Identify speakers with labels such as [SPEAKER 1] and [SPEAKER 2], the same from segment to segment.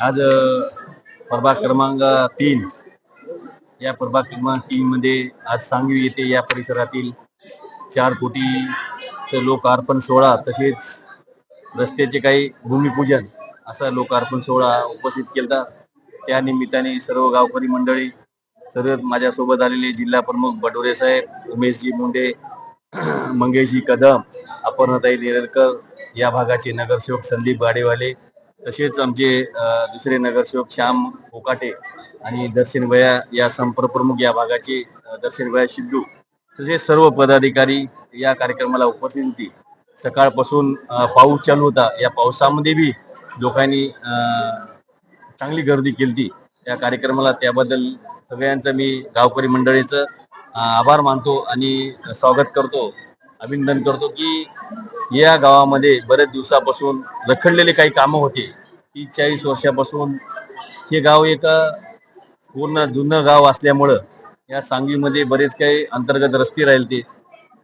[SPEAKER 1] आज प्रभाग क्रमांक तीन. या प्रभाग क्रमांक तीन मध्ये आज सांगवी येथे या परिसरातील चार कोटीचं लोकार्पण सोहळा तसेच रस्त्याचे काही भूमिपूजन असा लोकार्पण सोहळा उपस्थित केला त्या निमित्ताने सर्व गावकरी मंडळी सर्व माझ्यासोबत आलेले जिल्हा प्रमुख बडोरे साहेब उमेशजी मुंडे मंगेशजी कदम अपर्णताई नेरळकर या भागाचे नगरसेवक संदीप गाडेवाले तसेच आमचे दुसरे नगरसेवक श्याम कोकाटे आणि दर्शन भया या संपर्कप्रमुख या भागाचे दर्शन भया शिड्डू तसेच सर्व पदाधिकारी या कार्यक्रमाला उपस्थित होती. सकाळपासून पाऊस चालू होता. या पावसामध्ये बी लोकांनी चांगली गर्दी केली या कार्यक्रमाला त्याबद्दल सगळ्यांचं मी गावकरी मंडळीचं आभार मानतो आणि स्वागत करतो अभिनंदन करतो की या गावामध्ये बरेच दिवसापासून रखडलेले काही कामं होते. तीस चाळीस वर्षापासून हे गाव एक पूर्ण जुनं गाव असल्यामुळं या सांगवीमध्ये बरेच काही अंतर्गत रस्ते राहिले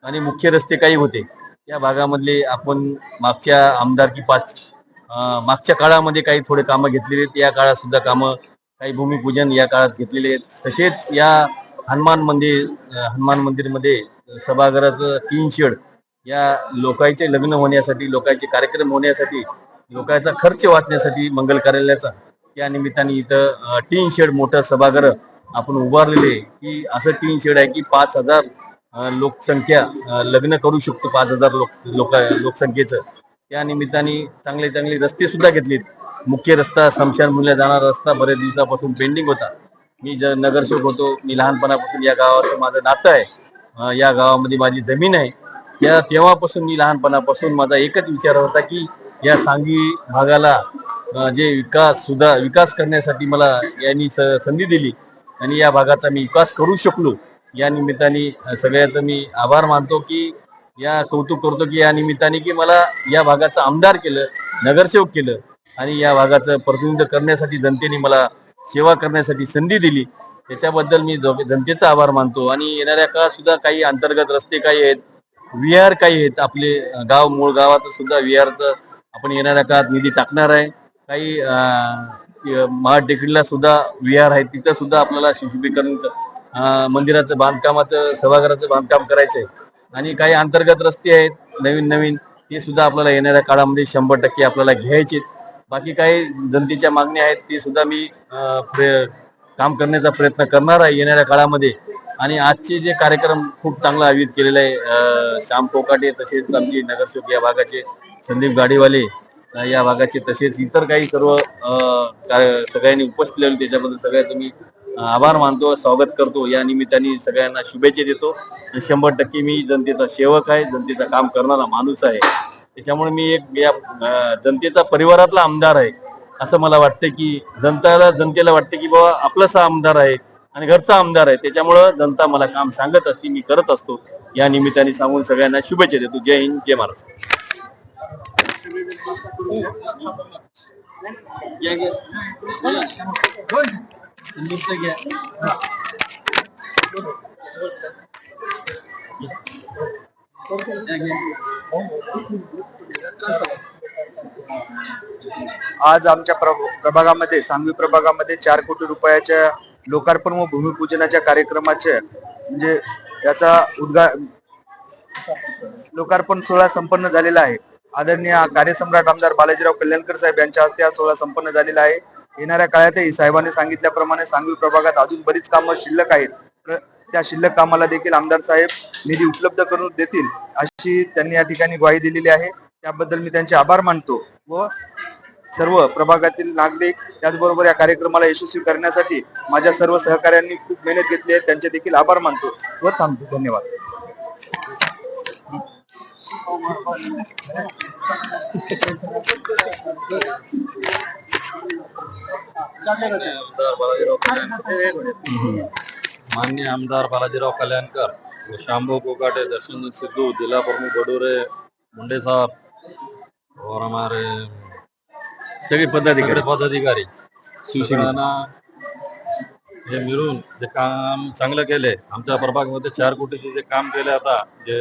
[SPEAKER 1] आणि मुख्य रस्ते काही होते. त्या भागामधले आपण मागच्या आमदारकी पाच मागच्या काळामध्ये काही थोडे कामं घेतलेले आहेत. या काळात सुद्धा कामं काही भूमिपूजन या काळात घेतलेले आहेत. तसेच या हनुमान मंदिर हनुमान मंदिरमध्ये सभागृहाचं तीन शेड या लोकांचे लग्न होण्यासाठी लोकांचे कार्यक्रम होण्यासाठी लोकांचा खर्च वाचण्यासाठी मंगल कार्यालयाचा त्या निमित्ताने इथं टीन शेड मोठं सभागृह आपण उभारलेले की असं टीन शेड आहे की पाच हजार लोकसंख्या लग्न करू शकतो पाच हजार लोक लोक लोकसंख्येचं. त्या निमित्ताने चांगले चांगले रस्ते सुद्धा घेतलेत. मुख्य रस्ता शमशानभूमीला जाणारा रस्ता बऱ्याच दिवसापासून पेंडिंग होता. मी ज नगरसेवक होतो मी लहानपणापासून या गावाचं माझं नातं आहे. या गावामध्ये माझी जमीन आहे. या तेव्हापासून मी लहानपणापासून माझा एकच विचार होता की या सांगवी भागाला जे विकास सुद्धा विकास करण्यासाठी मला यांनी स- संधी दिली आणि या भागाचा मी विकास करू शकलो. या निमित्ताने सगळ्याचं मी आभार मानतो की या कौतुक करतो की या निमित्ताने की मला या भागाचं आमदार केलं नगरसेवक केलं आणि या भागाचं प्रतिनिधित्व करण्यासाठी जनतेने मला सेवा करण्यासाठी संधी दिली. त्याच्याबद्दल मी जनतेचा आभार मानतो. आणि येणाऱ्या काळात सुद्धा काही अंतर्गत रस्ते काही आहेत विहार काही आहेत आपले गाव मूळ गावात सुद्धा विहारचं आपण येणाऱ्या काळात निधी टाकणार आहे. काही महाटेकडीला सुद्धा विहार आहे तिथं सुद्धा आपल्याला शिशुभीकरण मंदिराचं बांधकामाचं सभागृहाचं बांधकाम करायचंय. आणि काही अंतर्गत रस्ते आहेत नवीन नवीन ते सुद्धा आपल्याला येणाऱ्या काळामध्ये शंभर टक्के आपल्याला घ्यायचे बाकी काही जनतेच्या मागण्या आहेत ती सुद्धा मी प्रे- काम करण्याचा प्रयत्न करणार आहे येणाऱ्या काळामध्ये. आणि आजचे जे कार्यक्रम खूप चांगला आयोजित केलेला आहे श्याम कोकाटे तसेच आमचे नगरसेवक या भागाचे संदीप गाडीवाले या भागाचे तसेच इतर काही सर्व सगळ्यांनी उपस्थित राहिले त्याच्याबद्दल सगळ्याचं मी आभार मानतो स्वागत करतो. या निमित्ताने सगळ्यांना शुभेच्छा देतो. शंभर टक्के मी जनतेचा सेवक आहे जनतेचा काम करणारा माणूस आहे. त्याच्यामुळे मी एक या जनतेचा परिवारातला आमदार आहे. असं मला वाटतं की जनताला जनतेला वाटतं की बाबा आपलासा आमदार आहे आणि घरचा आमदार आहे. त्याच्यामुळं जनता मला काम सांगत असते मी करत असतो. या निमित्ताने सांगून सगळ्यांना शुभेच्छा देतो. जय हिंद जय महाराष्ट्र.
[SPEAKER 2] आज आमच्या प्रभ- प्रभागामध्ये सांगवी प्रभागामध्ये चार कोटी रुपयाच्या लोकार्पण व भूमिपूजनाच्या कार्यक्रमाचे म्हणजे याचा उद्गा लोकार्पण सोहळा संपन्न झालेला आहे. आदरणीय कार्यसम्राट आमदार बालाजीराव कल्याणकर साहेब यांच्या हस्ते हा सोहळा संपन्न झालेला आहे. येणाऱ्या काळातही साहेबांनी सांगितल्याप्रमाणे सांगवी प्रभागात अजून बरीच कामं शिल्लक आहेत. त्या शिल्लक कामाला देखील आमदार साहेब निधी उपलब्ध करून देतील अशी त्यांनी या ठिकाणी ग्वाही दिलेली आहे. त्याबद्दल मी त्यांचे आभार मानतो व सर्व प्रभागातील नागरिक त्याचबरोबर या कार्यक्रमाला यशस्वी करण्यासाठी माझ्या सर्व सहकाऱ्यांनी खूप मेहनत घेतली आहे. त्यांचे देखील आभार मानतो व थांबतो. धन्यवाद.
[SPEAKER 1] मान्य आमदार बालाजीराव कल्याणकर व शांभू कोकाटे दर्शन सिद्धू जिला प्रमुख बडोरे मुंडे साहब और हमारे सगळे पदाधिकारी. पदाधिकारी. शिवसेना हे मिळून जे काम चांगलं केले आमच्या प्रभागामध्ये चार कोटीचे जे काम केले आता जे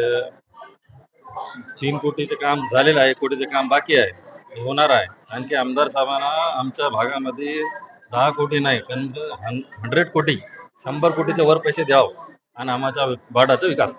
[SPEAKER 3] तीन कोटीचे काम झालेलं आहे एक कोटीचे काम बाकी आहे होणार आहे. आणखी आमदार साहेबांना आमच्या भागामध्ये दहा कोटी नाही पण हंड्रेड कोटी शंभर कोटीच्या वर पैसे द्यावं आणि आम्हाला वाडाचा विकास